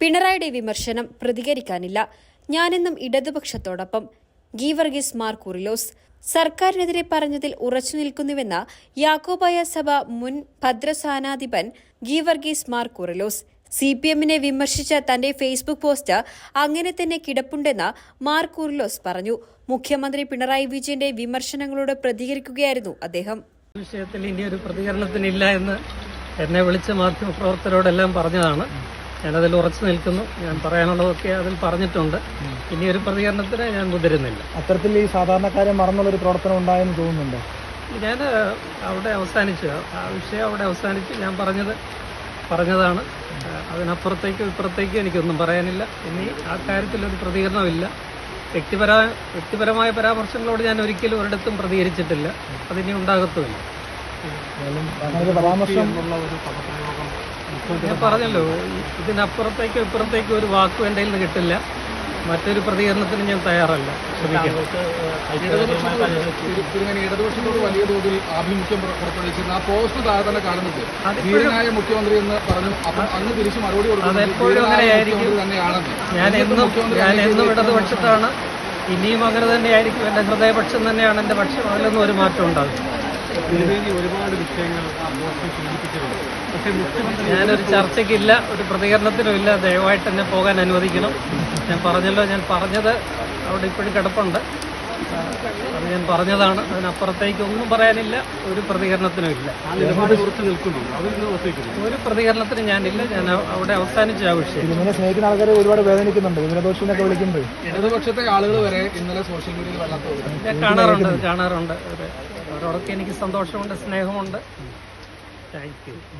പിണറായിയുടെ വിമർശനം പ്രതികരിക്കാനില്ല. ഞാനെന്നും ഇടതുപക്ഷത്തോടൊപ്പം. ഗീവർഗീസ് മാർ കുറിലോസ്. സർക്കാരിനെതിരെ പറഞ്ഞതിൽ ഉറച്ചു നിൽക്കുന്നുവെന്ന യാക്കോബായ സഭ മുൻ ഭദ്രസാനാധിപൻ ഗീവർഗീസ് മാർ കുറിലോസ്. സി പി എമ്മിനെ വിമർശിച്ച തന്റെ ഫേസ്ബുക്ക് പോസ്റ്റ് അങ്ങനെ തന്നെ കിടപ്പുണ്ടെന്ന് മാർ കുറിലോസ് പറഞ്ഞു. മുഖ്യമന്ത്രി പിണറായി വിജയന്റെ വിമർശനങ്ങളോട് പ്രതികരിക്കുകയായിരുന്നു അദ്ദേഹം. വിഷയത്തിൽ ഇനി ഒരു പ്രതികരണത്തിനില്ല എന്ന് എന്നെ വിളിച്ച മാധ്യമപ്രവർത്തകരോടെല്ലാം പറഞ്ഞതാണ്. ഞാനതിൽ ഉറച്ചു നിൽക്കുന്നു. ഞാൻ പറയാനുള്ളതൊക്കെ അതിൽ പറഞ്ഞിട്ടുണ്ട്. ഇനി ഒരു പ്രതികരണത്തിന് ഞാൻ മുതിരുന്നില്ല. അത്തരത്തിൽ ഈ സാധാരണക്കാരെ മറന്നുള്ള ഒരു പ്രവർത്തനം ഉണ്ടായെന്ന് തോന്നുന്നുണ്ടോ? ഞാൻ അവിടെ അവസാനിച്ചു. ആ വിഷയം അവിടെ അവസാനിച്ച്. ഞാൻ പറഞ്ഞത് പറഞ്ഞതാണ്. അതിനപ്പുറത്തേക്കും ഇപ്പുറത്തേക്കും എനിക്കൊന്നും പറയാനില്ല. ഇനി ആ കാര്യത്തിലൊരു പ്രതികരണമില്ല. വ്യക്തിപര വ്യക്തിപരമായ പരാമർശങ്ങളോട് ഞാൻ ഒരിക്കലും ഒരിടത്തും പ്രതികരിച്ചിട്ടില്ല. അതിനി ഉണ്ടാകത്തുമില്ല. പരാമർശം ഞാൻ പറഞ്ഞല്ലോ ഇതിനപ്പുറത്തേക്ക് ഇപ്പുറത്തേക്ക് ഒരു വാക്കും എന്റെ നിന്ന് കിട്ടില്ല. മറ്റൊരു പ്രതികരണത്തിന് ഞാൻ തയ്യാറല്ല. ശ്രമിക്കാം. ഇടതുപക്ഷത്തോട് വലിയ തോതിൽ ആഭിമുഖ്യം ആ പോസ്റ്റ് താഴെ തന്നെ ധീരനായ മുഖ്യമന്ത്രി എന്ന് പറഞ്ഞു. അപ്പം തിരിച്ച് മറുപടി കൊടുക്കുന്നത് ഞാൻ എന്നും ഞാൻ എന്നും ഇടതുപക്ഷത്താണ്. ഇനിയും അങ്ങനെ തന്നെയായിരിക്കും. എന്റെ ഹൃദയപക്ഷം തന്നെയാണ് എന്റെ പക്ഷം അതിലൊന്നും ഒരു മാറ്റം ഉണ്ടാകും ഒരുപാട് വിഷയങ്ങൾ പക്ഷേ ഞാനൊരു ചർച്ചയ്ക്കില്ല ഒരു പ്രതികരണത്തിനും ഇല്ല. ദയവായിട്ട് എന്നെ പോകാൻ അനുവദിക്കണം. ഞാൻ പറഞ്ഞല്ലോ ഞാൻ പറഞ്ഞത് അവിടെ ഇപ്പോഴും കിടപ്പുണ്ട്. അത് ഞാൻ പറഞ്ഞതാണ്. അതിനപ്പുറത്തേക്ക് ഒന്നും പറയാനില്ല. ഒരു പ്രതികരണത്തിനും ഇല്ല. ഉറച്ചു നിൽക്കുന്നു അതിൽ ഒരു പ്രതികരണത്തിന് ഞാനില്ല. ഞാൻ അവിടെ അവസാനിച്ച ആ വിഷയം. ഇതിനെ സ്നേഹിക്കുന്ന ആൾക്കാരെ ഒരുപാട് വേദനിക്കുന്നുണ്ട്. വിളിക്കുമ്പോൾ ഇടതുപക്ഷത്തെ ആളുകൾ വരെ ഇന്നലെ സോഷ്യൽ മീഡിയയിൽ ഞാൻ കാണാറുണ്ട്. കാണാറുണ്ട്. ഒരു- അവരോടൊക്കെ എനിക്ക് സന്തോഷമുണ്ട് സ്നേഹമുണ്ട്. Thank you